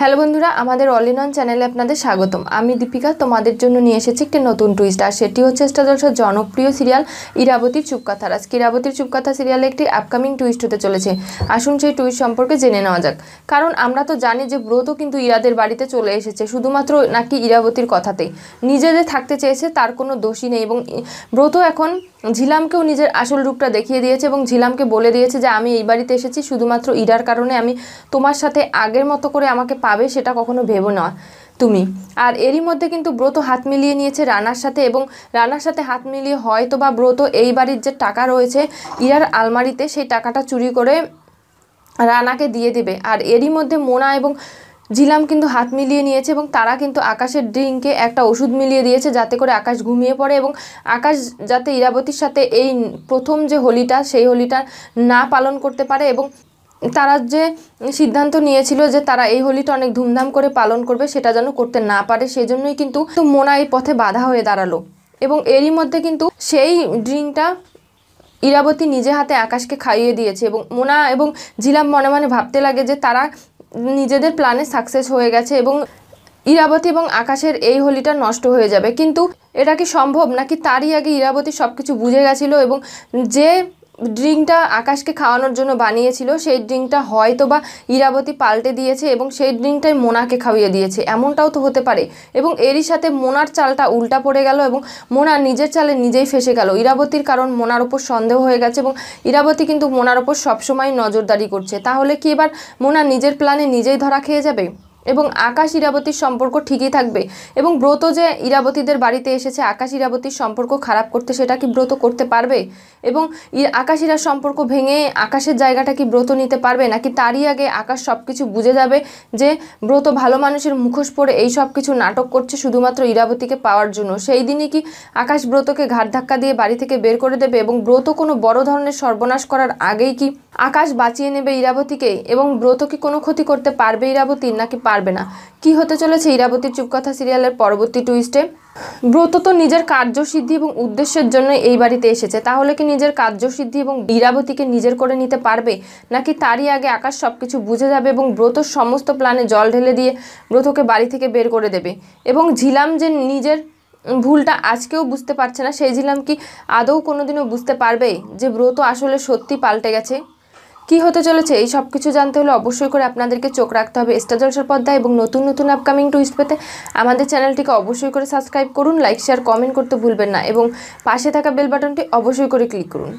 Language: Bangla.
হ্যালো বন্ধুরা, আমাদের অল ইন অন চ্যানেলে আপনাদের স্বাগতম। আমি দীপিকা, তোমাদের জন্য নিয়ে এসেছি একটি নতুন টুইস্ট আর সেটি হচ্ছে স্টার জলসার জনপ্রিয় সিরিয়াল ইরাবতীর চুপকাথা আজকে ইরাবতীর চুপকাথা সিরিয়ালে একটি আপকামিং টুইস্ট হতে চলেছে। আসুন সেই টুইস্ট সম্পর্কে জেনে নেওয়া যাক। কারণ আমরা তো জানি যে ব্রত কিন্তু ইরাদের বাড়িতে চলে এসেছে, শুধুমাত্র নাকি ইরাবতীর কথাতেই। নিজে যে থাকতে চেয়েছে, তার কোনো দোষী নেই, এবং ব্রত এখন ঝিলামকেও নিজের আসল রূপটা দেখিয়ে দিয়েছে, এবং ঝিলামকে বলে দিয়েছে যে, আমি এই বাড়িতে এসেছি শুধুমাত্র ইরার কারণে, আমি তোমার সাথে আগের মতো করে আমাকে পাবে সেটা কখনো ভেবো না তুমি। আর এরই মধ্যে কিন্তু ব্রত হাত মিলিয়ে নিয়েছে রানার সাথে এবং রানার সাথে হাত মিলিয়ে হয়তো বা ব্রত এই বাড়ির যে টাকা রয়েছে, ইরার আলমারিতে সেই টাকাটা চুরি করে রানাকে দিয়ে দেবে। আর এরই মধ্যে মোনা এবং জিলাম কিন্তু হাত মিলিয়ে নিয়েছে এবং তারা কিন্তু আকাশের ড্রিঙ্কে একটা ওষুধ মিলিয়ে দিয়েছে যাতে করে আকাশ ঘুমিয়ে পড়ে এবং আকাশ যাতে ইরাবতীর সাথে এই প্রথম যে হোলিটা, সেই হোলিটা না পালন করতে পারে এবং তারা যে সিদ্ধান্ত নিয়েছিল যে তারা এই হোলিটা অনেক ধুমধাম করে পালন করবে, সেটা যেন করতে না পারে, সেজন্যই কিন্তু মোনা এই পথে বাধা হয়ে দাঁড়াল। এবং এরই মধ্যে কিন্তু সেই ড্রিঙ্কটা ইরাবতী নিজে হাতে আকাশকে খাইয়ে দিয়েছে এবং মোনা এবং জিলাম মনে মনে ভাবতে লাগে যে তারা নিজেদের প্ল্যানে সাকসেস হয়ে গেছে এবং ইরাবতী এবং আকাশের এই হোলিটা নষ্ট হয়ে যাবে। কিন্তু এটা কি সম্ভব? নাকি তারই আগে ইরাবতী সব কিছু বুঝে গেছিল এবং যে ড্রিঙ্কটা আকাশকে খাওয়ানোর জন্য বানিয়েছিল, সেই ড্রিঙ্কটা হয়তো বা ইরাবতী পাল্টে দিয়েছে এবং সেই ড্রিঙ্কটাই মোনাকে খাইয়ে দিয়েছে। এমনটাও তো হতে পারে। এবং এরই সাথে মোনার চালটা উল্টা পড়ে গেল এবং মোনা নিজের চালে নিজেই ফেসে গেল। ইরাবতীর কারণ মোনার ওপর সন্দেহ হয়ে গেছে এবং ইরাবতী কিন্তু মোনার ওপর সবসময় নজরদারি করছে। তাহলে কি এবার মোনা নিজের প্ল্যানে নিজেই ধরা খেয়ে যাবে? এবং আকাশ ইরাবতীর সম্পর্ক ঠিকই থাকবে। এবং ব্রত যে ইরাবতীদের বাড়িতে এসেছে, আকাশ ইরাবতীর সম্পর্ক খারাপ করতে সেটা কি ব্রত করতে পারবে? এবং আকাশ ইরার সম্পর্ক ভেঙে আকাশের জায়গাটা কি ব্রত নিতে পারবে? নাকি তারই আগে আকাশ সব কিছু বুঝে যাবে যে ব্রত ভালো মানুষের মুখোশ পরে এই সব কিছু নাটক করছে শুধুমাত্র ইরাবতীকে পাওয়ার জন্য? সেই দিনই কি আকাশ ব্রতকে ঘাট ধাক্কা দিয়ে বাড়ি থেকে বের করে দেবে? এবং ব্রত কোনো বড় ধরনের সর্বনাশ করার আগেই কি আকাশ বাঁচিয়ে নেবে ইরাবতীকে? এবং ব্রত কি কোনো ক্ষতি করতে পারবে ইরাবতীর নাকি পারবে না। কি হতে চলেছে ইরাবতীর চুপকথা সিরিয়ালের পরবর্তী টুইস্টে ব্রত তো নিজের কার্যসিদ্ধি এবং উদ্দেশ্যের জন্য এই বাড়িতে এসেছে। তাহলে কি নিজের কার্যসিদ্ধি এবং ইরাবতীকে নিজের করে নিতে পারবে? নাকি তারই আগে আকাশ সব কিছু বুঝে যাবে এবং ব্রতর সমস্ত প্ল্যানে জল ঢেলে দিয়ে ব্রতকে বাড়ি থেকে বের করে দেবে? এবং ঝিলাম যে নিজের ভুলটা আজকেও বুঝতে পারছে না, সেই ঝিলাম কি আদৌ কোনোদিনও বুঝতে পারবে যে ব্রত আসলে সত্যি পাল্টে গেছে? কি হতে চলেছে এই সব কিছু জানতে হলে অবশ্যই করে আপনাদেরকে চোখ রাখতে হবে স্টার জলসার এবং নতুন নতুন আপকামিং টুইস্ট পেতে আমাদের চ্যানেলটিকে অবশ্যই করে সাবস্ক্রাইব করুন লাইক শেয়ার কমেন্ট করতে ভুলবেন না এবং পাশে থাকা বেল বাটনটি অবশ্যই করে ক্লিক করুন।